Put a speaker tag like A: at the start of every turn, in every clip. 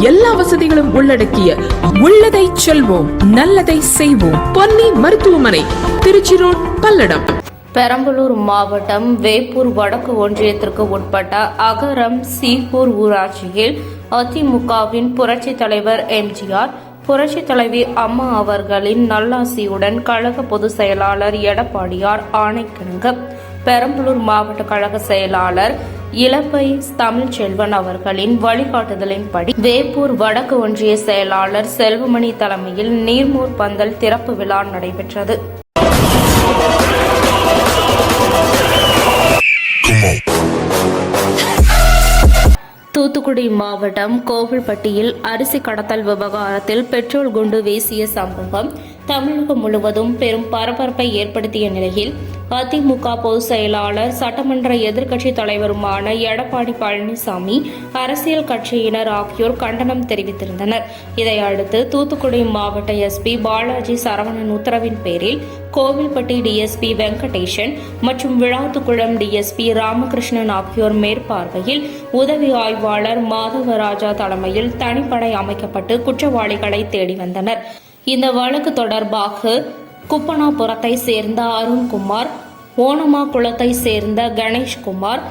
A: எல்லா வசதிகளும் உள்ளடக்கிய உள்ளதை செல்வோம் நல்லதை செய்வோம். பொன்னி மருத்துவமனை திருச்சி ரோட் பல்லடம்.
B: பெரம்பலூர் மாவட்டம் வேப்பூர் வடக்கு ஒன்றியத்திற்கு உட்பட்ட அகரம் சீப்பூர் ஊராட்சியில் அதிமுகவின் புரட்சித் தலைவர் எம்ஜிஆர் புரட்சித் தலைவி அம்மா அவர்களின் நல்லாசியுடன் கழக பொதுச் செயலாளர் எடப்பாடியார் ஆணைக்கிணங்க. பெரம்பலூர் மாவட்ட கழக செயலாளர் இளப்பை தமிழ்ச்செல்வன் அவர்களின் வழிகாட்டுதலின்படி வேப்பூர் வடக்கு ஒன்றிய செயலாளர் செல்வமணி தலைமையில் நீர்மூர் பந்தல் திறப்பு விழா நடைபெற்றது. தூத்துக்குடி மாவட்டம் கோவில்பட்டியில் அரிசி கடத்தல் விவகாரத்தில் பெட்ரோல் குண்டு வீசிய சம்பவம் தமிழகம் முழுவதும் பெரும் பரபரப்பை ஏற்படுத்திய நிலையில் அதிமுக பொதுச் செயலாளர் சட்டமன்ற எதிர்க்கட்சித் தலைவருமான எடப்பாடி பழனிசாமி அரசியல் கட்சியினர் ஆகியோர் கண்டனம் தெரிவித்திருந்தனர். இதையடுத்து தூத்துக்குடி மாவட்ட எஸ்பி பாலாஜி சரவணன் உத்தரவின் பேரில் கோவில்பட்டி டிஎஸ்பி வெங்கடேஷன் மற்றும் விழாத்துக்குளம் டிஎஸ்பி ராமகிருஷ்ணன் ஆகியோர் மேற்பார்வையில் உதவி ஆய்வாளர் மாதவராஜா தலைமையில் தனிப்படை அமைக்கப்பட்டு குற்றவாளிகளை தேடி வந்தனர். இந்த வழக்கு தொடர்பாக குப்பனாபுரத்தை சேர்ந்த அருண்குமார் ஓனமா குளத்தை சேர்ந்த கணேஷ்குமார்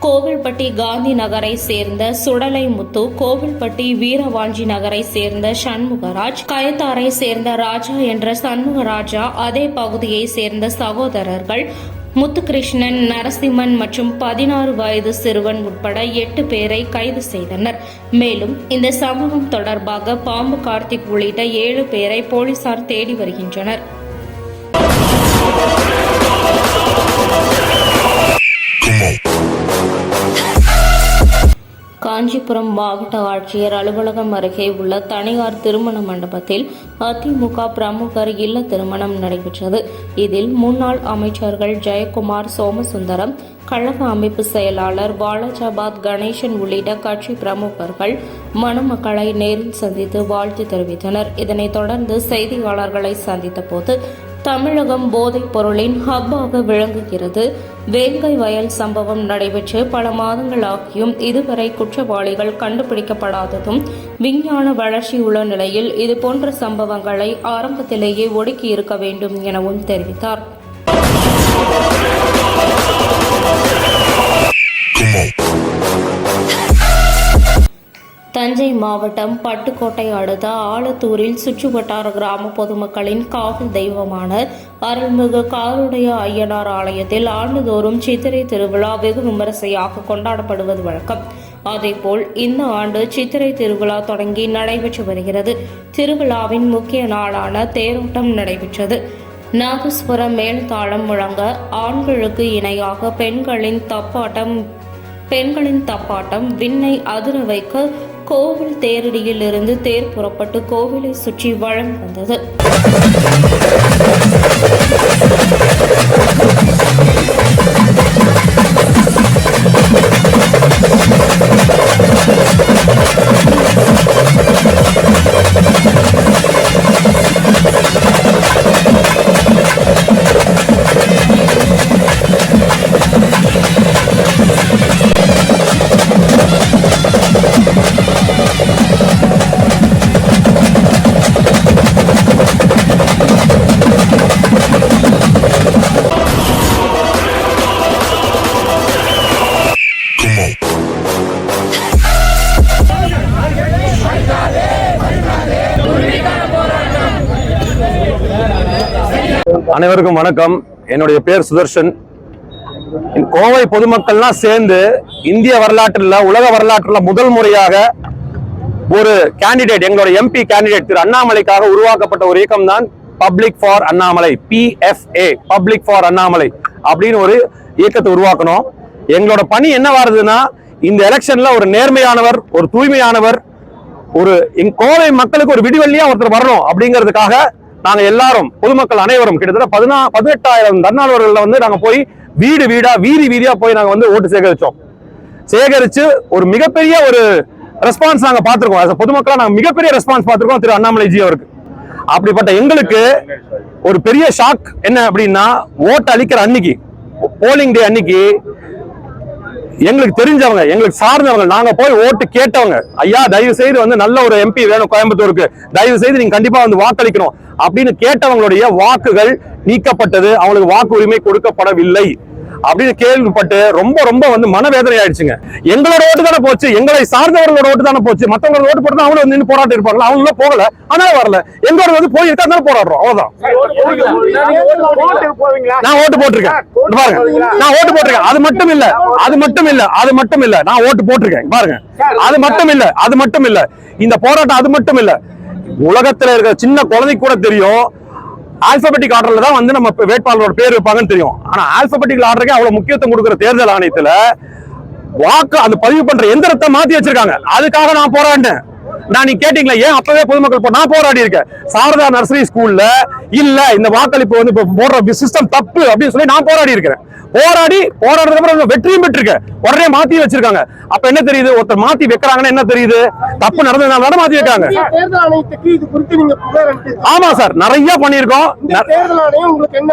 B: கோவில்பட்டி காந்தி நகரை சேர்ந்த சுடலை முத்து கோவில்பட்டி வீரவாஞ்சி நகரை சேர்ந்த சண்முகராஜ் கயத்தாரை சேர்ந்த ராஜா என்ற சண்முகராஜா அதே பகுதியை சேர்ந்த சகோதரர்கள் முத்துகிருஷ்ணன் நரசிம்மன் மற்றும் பதினாறு வயது சிறுவன் உட்பட எட்டு பேரை கைது செய்தனர். மேலும் இந்த சம்பவம் தொடர்பாக பாம்பு கார்த்திக் உள்ளிட்ட ஏழு பேரை போலீசார் தேடி வருகின்றனர். காஞ்சிபுரம் மாவட்ட ஆட்சியர் அலுவலகம் அருகே உள்ள தனியார் திருமண மண்டபத்தில் அதிமுக பிரமுகர் இல்ல திருமணம் நடைபெற்றது. இதில் முன்னாள் அமைச்சர்கள் ஜெயக்குமார் சோமசுந்தரம் கழக அமைப்பு செயலாளர் பாலாஜாபாத் கணேசன் உள்ளிட்ட கட்சி பிரமுகர்கள் மணமக்களை நேரில் சந்தித்து வாழ்த்து தெரிவித்தனர். இதனைத் தொடர்ந்து செய்தியாளர்களை சந்தித்த போது தமிழகம் போதைப் பொருளின் ஹப்பாக விளங்குகிறது. வேங்கை வயல் சம்பவம் நடைபெற்று பல மாதங்கள் ஆகியும் இதுவரை குற்றவாளிகள் கண்டுபிடிக்கப்படாததும் விஞ்ஞான வளர்ச்சி உள்ள நிலையில் இதுபோன்ற சம்பவங்களை ஆரம்பத்திலேயே ஒடுக்கி இருக்க வேண்டும் எனவும் தெரிவித்தார். தஞ்சை மாவட்டம் பட்டுக்கோட்டை அடுத்த ஆலத்தூரில் சுற்றுவட்டார கிராம பொதுமக்களின் காவல் தெய்வமான அருள்மிகு காருடைய ஐயனார் ஆலயத்தில் ஆண்டுதோறும் சித்திரை திருவிழா வெகு விமரிசையாக கொண்டாடப்படுவது வழக்கம். அதேபோல் இந்த ஆண்டு சித்திரை திருவிழா தொடங்கி நடைபெற்று வருகிறது. திருவிழாவின் முக்கிய நாளான தேரோட்டம் நடைபெற்றது. நாகஸ்வரம் மேல்தாளம் முழங்க ஆண்களுக்கு இணையாக பெண்களின் தப்பாட்டம் பெண்களின் தப்பாட்டம் விண்ணை அதிர வைக்க கோவில் தேரடியிலிருந்து தேர் புறப்பட்டு கோவிலை சுற்றி வளம் வந்தது.
C: அனைவருக்கும் வணக்கம். என்னுடைய பேர் சுதர்ஷன். கோவை பொதுமக்கள்லாம் சேர்ந்து இந்திய வரலாற்றில் உலக வரலாற்றில் முதல் முறையாக ஒரு கேண்டிடேட் எங்களோட எம்பி கேண்டிடேட் திரு அண்ணாமலைக்காக உருவாக்கப்பட்ட ஒரு இயக்கம் தான் public for Annamalai PFA public for Annamalai அப்படின்னு ஒரு இயக்கத்தை உருவாக்கணும். எங்களோட பணி என்ன வருதுன்னா இந்த எலெக்ஷன்ல ஒரு நேர்மையானவர் ஒரு தூய்மையானவர் ஒரு கோவை மக்களுக்கு ஒரு விடிவெள்ளியா ஒருத்தர் வரணும் அப்படிங்கிறதுக்காக நாங்க எல்லாரும் பொதுமக்கள் அனைவரும் கிட்டத்தட்ட பதினா பதினெட்டாயிரம் தன்னார்வர்கள்ல வந்து நாங்க போய் வீடு வீடா வீதி வீதியா போய் நாங்க வந்து ஓட்டு சேகரிச்சோம். சேகரிச்சு ஒரு மிகப்பெரிய ஒரு ரெஸ்பான்ஸ் நாங்க பார்த்திருக்கோம். பொதுமக்களா நாங்க மிகப்பெரிய ரெஸ்பான்ஸ் பார்த்திருக்கோம் திரு அண்ணாமலை ஜி அவருக்கு. அப்படிப்பட்ட எங்களுக்கு ஒரு பெரிய ஷாக் என்ன அப்படின்னா ஓட்டு அளிக்கிற அன்னைக்கு போலிங் டே அன்னைக்கு எங்களுக்கு தெரிஞ்சவங்க எங்களுக்கு சார்ந்தவங்க நாங்க போய் ஓட்டு கேட்டவங்க. ஐயா தயவு செய்து வந்து நல்ல ஒரு எம்பி வேணும் கோயம்புத்தூருக்கு. தயவு செய்து நீங்க கண்டிப்பா வந்து வாக்களிக்கணும். அப்படின்னு கேட்டவங்களுடைய வாக்குகள் நீக்கப்பட்டது. அவங்களுக்கு வாக்கு உரிமை கொடுக்கப்படவில்லை. அப்படின்னு கேள்விப்பட்டு ரொம்ப ரொம்ப வந்து மனவேதனை ஆயிடுச்சுங்க. எங்களோட ஓட்டு தானே போச்சு எங்களை சார்ந்தவர்களோட ஓட்டு தானே போச்சு மற்றவங்களோட ஓட்டு போட்டு அவங்களும் நின்று போராட்டம் இருப்பாங்க அவங்க போகல அதனால வரல. எங்களோட வந்து போய் இருக்கா தானே போராடுறோம் அவ்வளவுதான். நான் ஓட்டு போட்டிருக்கேன். பாருங்க. நான் ஓட்டு போட்டிருக்கேன். அது மட்டும் இல்ல அது மட்டும் இல்ல அது மட்டும் இல்ல. நான் ஓட்டு போட்டிருக்கேன். பாருங்க. அது மட்டும் இல்ல அது மட்டும் இல்ல. இந்த போராட்டம் அது மட்டும் இல்ல. உலகத்துல இருக்கிற சின்ன குழந்தை கூட தெரியும். ஆல்பபெட்டிக் ஆர்டர்ல தான் வந்து நம்ம வேட்பாளரோட பேர் வைப்பாங்கன்னு தெரியும். ஆனா ஆல்பபெட்டிக் ஆர்டருக்கு அவ்வளவு முக்கியத்துவம் கொடுக்குற தேர்தல் ஆணையத்துல வாக்கு அந்த பதிவு பண்ற எந்திரத்தை மாத்தி வச்சிருக்காங்க. அதுக்காக நான் போராடினேன். நான் நீ கேட்டீங்களா? ஏன் அப்பவே பொதுமக்கள் நான் போராடி இருக்கேன். சாரதா நர்சரி ஸ்கூல்ல இல்ல இந்த வாக்களிப்பு வந்து போடுற சிஸ்டம் தப்பு அப்படின்னு சொல்லி நான் போராடி இருக்கிறேன். போராடி அப்புறம் வெற்றியும் பெற்றிருக்கேன் உடனே மாத்தி வச்சிருக்காங்க. அப்ப என்ன தெரியுது? ஒருத்தர் மாத்தி வைக்கிறாங்கன்னா என்ன தெரியுது? தப்பு நடந்ததுனால தானே மாத்தி வைக்காங்க ஆமா சார் நிறைய
D: என்ன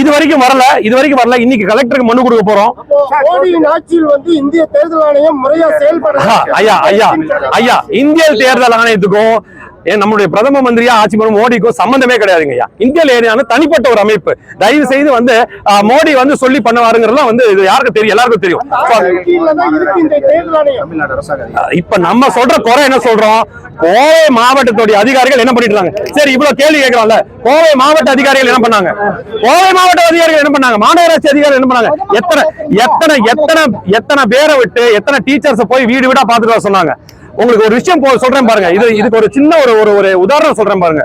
C: இது வரைக்கும் வரல. இது வரைக்கும் வரல. இன்னைக்கு கலெக்டருக்கு மனு கொடுக்க போறோம்.
D: ஆட்சியில் வந்து இந்திய தேர்தல் ஆணையம் முறையா செயல்பட
C: ஐயா ஐயா ஐயா. இந்திய தேர்தல் ஆணையத்துக்கும் ஏன் நம்மளுடைய பிரதம மந்திரியா ஆட்சி பண்ணும் மோடிக்கும் சம்பந்தமே கிடையாதுங்க ஐயா. இந்திய ஏரியான தனிப்பட்ட ஒரு அமைப்பு. தயவு செய்து வந்து மோடி வந்து சொல்லி பண்ணுவாருங்கிறதுலாம் வந்து இது யாருக்கும் தெரியும் எல்லாருக்கும் தெரியும். இப்ப நம்ம சொல்ற குறை என்ன சொல்றோம்? கோவை மாவட்டத்துடைய அதிகாரிகள் என்ன பண்ணிட்டு இருக்காங்க சரி இவ்வளவு கேள்வி கேட்கலாம்ல. கோவை மாவட்ட அதிகாரிகள் என்ன பண்ணாங்க? கோவை மாவட்ட அதிகாரிகள் என்ன பண்ணாங்க? மாநகராட்சி அதிகாரிகள் என்ன பண்ணாங்க? எத்தனை எத்தனை எத்தனை எத்தனை பேரை விட்டு எத்தனை டீச்சர்ஸ் போய் வீடு வீடா பாத்துட்டு சொன்னாங்க? உங்களுக்கு ஒரு விஷயம் சொல்றேன் பாருங்க. இது இதுக்கு ஒரு சின்ன ஒரு ஒரு ஒரு உதாரணம் சொல்றேன் பாருங்க.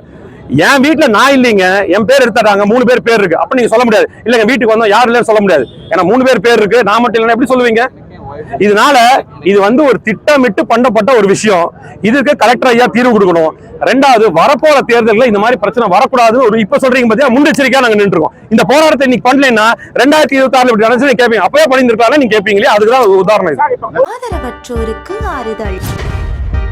C: என் வீட்டுல நான் இல்லைங்க என் பேர் எடுத்துட்டாங்க மூணு பேர் பேர் இருக்கு. அப்ப நீங்க சொல்ல முடியாது. இல்லங்க வீட்டுக்கு வந்தோம் யாரும் இல்லைன்னு சொல்ல முடியாது. ஏன்னா மூணு பேர் பேர் இருக்கு. நான் மட்டும் இல்லைன்னா எப்படி சொல்லுவீங்க? இதனால இது வந்து ஒரு திட்டமிட்டு பண்ணப்பட்ட ஒரு விஷயம். இதுக்கு கலெக்டர் ஐயா தீர்வு கொடுக்கணும். ரெண்டாவது வரப்போற தேர்தலில் இந்த மாதிரி பிரச்சனை வரக்கூடாது ஒரு இப்ப சொல்றீங்க பாத்தியா? முன்னெச்சரிக்கையா நாங்க நின்றுருக்கோம். இந்த போராட்டத்தை இன்னைக்கு பண்ணலன்னா ரெண்டாயிரத்தி இருபத்தி ஆறுல இப்படி நடந்துச்சு கேட்பீங்க அப்பவே பண்ணியிருக்கலாம் நீங்க கேட்பீங்களே அதுக்குதான் ஒரு உதாரணம்
E: ஆதரவற்றோருக்கு ஆறுதல்.